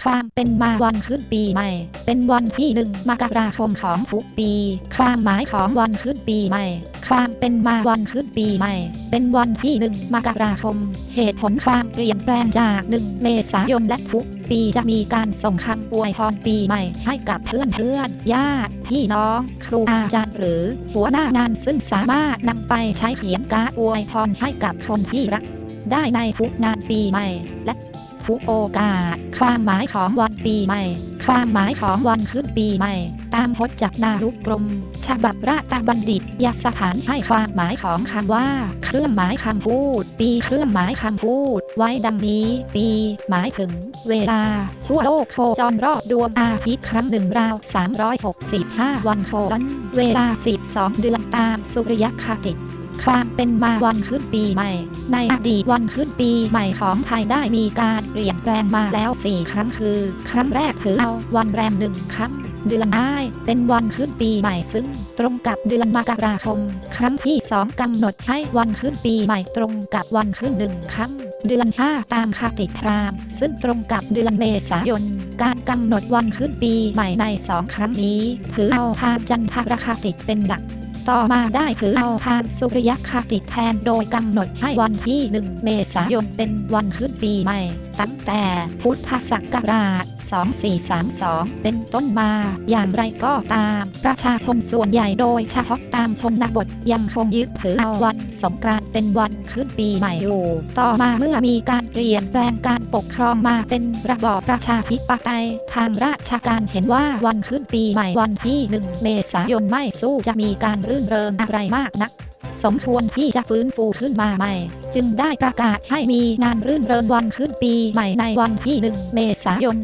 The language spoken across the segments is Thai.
ความเป็นมาวันขึ้นปีใหม่ เป็นวันที่หนึ่งมกราคมของทุกปีความหมายของวันขึ้นปีใหม่ความเป็นมาวันขึ้นปีใหม่ เป็นวันที่หนึ่งมกราคม เหตุผลความเปลี่ยนแปลงจากหนึ่งเมษายนและทุกปีจะมีการส่งคำอวยพรปีใหม่ ให้กับเพื่อนเพื่อนญาติพี่น้อง ครูอาจารย์หรือ หัวหน้างานซึ่งสามารถนำไปใช้เขียนการ์ดอวยพรให้กับคนที่รัก ได้ในทุกงานปีใหม่ และ ทุกโอกาส ความหมายของวันปีใหม่ ความหมายของวันขึ้นปีใหม่ ตามพจน์จากนารุกรม ฉบับราชบัณฑิตยสถานให้ความหมายของคำว่า เครื่องหมายคำพูด ปีเครื่องหมายคำพูด ไว้ดังนี้ ปี หมายถึง เวลา ชั่วโลกโคจรรอบดวงอาทิตย์ครั้งหนึ่งราว 365 วันโคลันเวลา 12 เดือนตามสุริยคติ ความเป็นมาวันขึ้นปีใหม่ ในอดีตวันขึ้นปีใหม่ของไทยได้มีการเปลี่ยนแปลงมาแล้ว 4 ครั้งคือ ครั้งแรกถือเอาวันแรมหนึ่งค่ำเดือนอ้ายเป็นวันขึ้นปีใหม่ซึ่ง ตรงกับเดือนมกราคม ครั้งที่2กำหนดให้วันขึ้นปีใหม่ตรงกับวันขึ้นหนึ่งค่ำเดือน5ตามคติพราหมณ์ซึ่งตรงกับเดือนเมษายน การกำหนดวันขึ้นปีใหม่ในสองครั้งนี้ ถือเอาทางจันทรคติเป็นหลัก ต่อมาได้ถือเอาทางสุริยคติแทนโดยกำหนดให้วันที่ 1 เมษายนเป็นวันขึ้นปีใหม่ ตั้งแต่พุทธศักราช2432 เป็นต้นมา อย่างไรก็ตาม ประชาชนส่วนใหญ่โดยเฉพาะตามชนบทยังคงยึดถือเอาวันสงกราน เป็นวันขึ้นปีใหม่อยู่ ต่อมาเมื่อมีการเปลี่ยนแปลงการปกครองมาเป็นระบอบประชาธิปไตยทางราชการเห็นว่าวันขึ้นปีใหม่วันที่ 1 เมษายนไม่สู้จะมีการรื่นเริงอะไรมากนัก สมควรที่จะฟื้นฟูขึ้นมาใหม่ จึงได้ประกาศให้มีงานรื่นเริงวันขึ้นปีใหม่ในวันที่ 1 เมษายน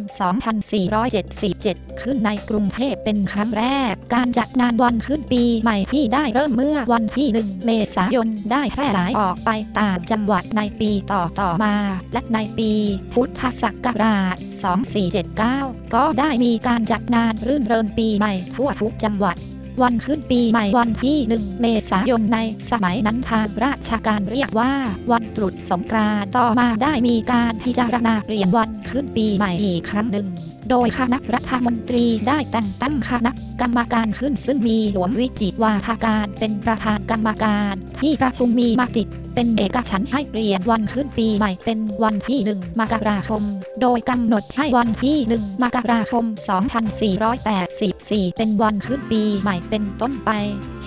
2477 ขึ้นในกรุงเทพเป็นครั้งแรก การจัดงานวันขึ้นปีใหม่ที่ได้เริ่มเมื่อวันที่ 1 เมษายนได้แพร่หลายออกไปตามจังหวัดในปีต่อต่อๆมา และในปีพุทธศักราช 2479 ก็ได้มีการจัดงานรื่นเริงปีใหม่ทั่วทุกจังหวัด วันขึ้นปีใหม่วันที่ 1 เมษายนในสมัยนั้นทางราชการเรียกว่า วันตรุษสงกรานต์ต่อมาได้มีการพิจารณาเปลี่ยนวัน ขึ้นปีใหม่อีกครั้งหนึ่ง โดยคณะรัฐมนตรีได้แต่งตั้งคณะกรรมการขึ้นซึ่งมีหลวงวิจิตวาทการเป็นประธานกรรมการ ที่ประชุมมีมติเป็นเอกฉันให้เปลี่ยนวันขึ้นปีใหม่เป็นวันที่1มกราคม โดยกำหนดให้วันที่1มกราคม 2484 เป็นวันขึ้นปีใหม่เป็นต้นไป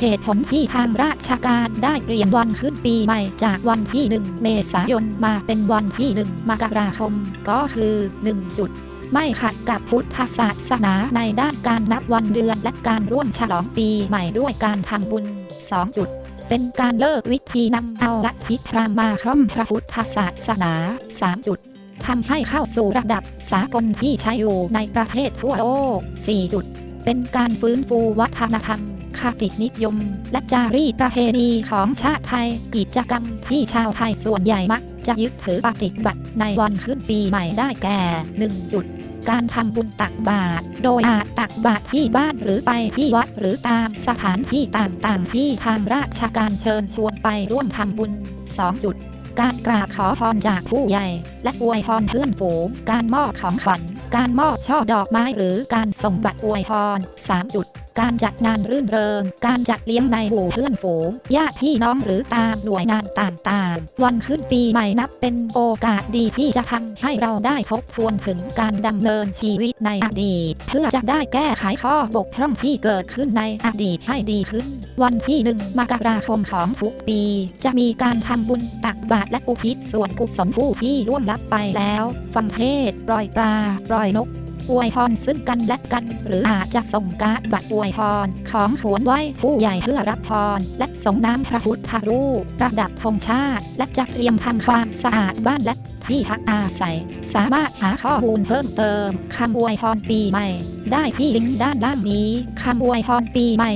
เหตุผลที่ทางราชการได้เปลี่ยนวันขึ้นปีใหม่จากวันที่ 1 เมษายนมาเป็นวันที่ 1 มกราคม ก็คือ 1 จุด ไม่ขัดกับพุทธศาสนาในด้านการนับวันเดือนและการร่วมฉลองปีใหม่ด้วยการทำบุญ 2 จุดเป็นการเลิกวิธีนำเอาลัทธิพราหมณ์มาคล่อมพระพุทธศาสนา 3 จุดทำให้เข้าสู่ระดับสากลที่ใช้อยู่ในประเทศทั่วโลก4จุด เป็นการฟื้นฟูวัฒนธรรม คตินิยม และจารีตประเพณีของชาติไทย กิจกรรมที่ชาวไทยส่วนใหญ่มัก จะยึดถือปฏิบัติในวันขึ้นปีใหม่ได้แก่ 1 จุด การทำบุญตักบาตร โดยอาจตักบาตรที่บ้านหรือไปที่วัดหรือตามสถานที่ต่างๆ ที่ทางราชการเชิญชวนไปร่วมทำบุญ 2 จุดการกราบขอพรจากผู้ใหญ่ และอวยพรเพื่อนฝูง การมอบของขวัญ การมอบช่อดอกไม้หรือการส่งบัตรอวยพร3จุดการจัดงานรื่นเริง การจัดเลี้ยงในหมู่เพื่อนฝูงญาติพี่น้องหรือตามหน่วยงานต่างๆ วันขึ้นปีใหม่นับเป็นโอกาสดีที่จะทำให้เราได้ทบทวนถึงการดำเนินชีวิตในอดีต เพื่อจะได้แก้ไขข้อบกพร่องที่เกิดขึ้นในอดีตให้ดีขึ้น วันที่หนึ่งมกราคมของทุกปี จะมีการทำบุญตักบาตรและอุทิศส่วนกุศลผู้ที่ล่วงลับไปแล้ว ฟังเทศปล่อยปลาปล่อยนก อวยพรซึ่งกันและกัน หรืออาจจะส่งการ์ดบัตรอวยพร ของขวนไหว้ผู้ใหญ่เพื่อรับพร และส่งน้ำพระพุทธรูปประดับธงชาติ และจะเตรียมทำความสะอาดบ้านและที่พักอาศัย สามารถหาข้อมูลเพิ่มเติมคำอวยพรปีใหม่ ได้ที่ลิงก์ด้านล่างนี้คำอวยพรปีใหม่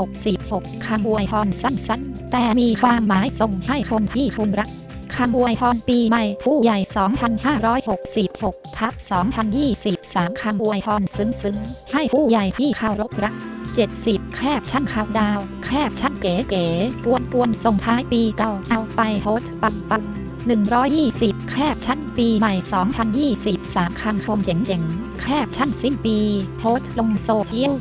2566คำอวยพรสั้นๆ แต่มีความหมายส่งให้คนที่คุณรัก คำอวยพรปีใหม่ผู้ใหญ่ 2566ทับ2023 คำอวยพรซึ้งๆ ให้ผู้ใหญ่ที่เคารพรัก 70 แคบชั้นข่าวดาว แคบชั้นเก๋ๆกวนๆส่งท้ายปีเก่าเอาไปโพสต์ปัง120 แคบชั่นปีใหม่ 2023 คำคมเจ๋งๆ แคบชั่นสิ้นปี โพสต์ลงโซเชียล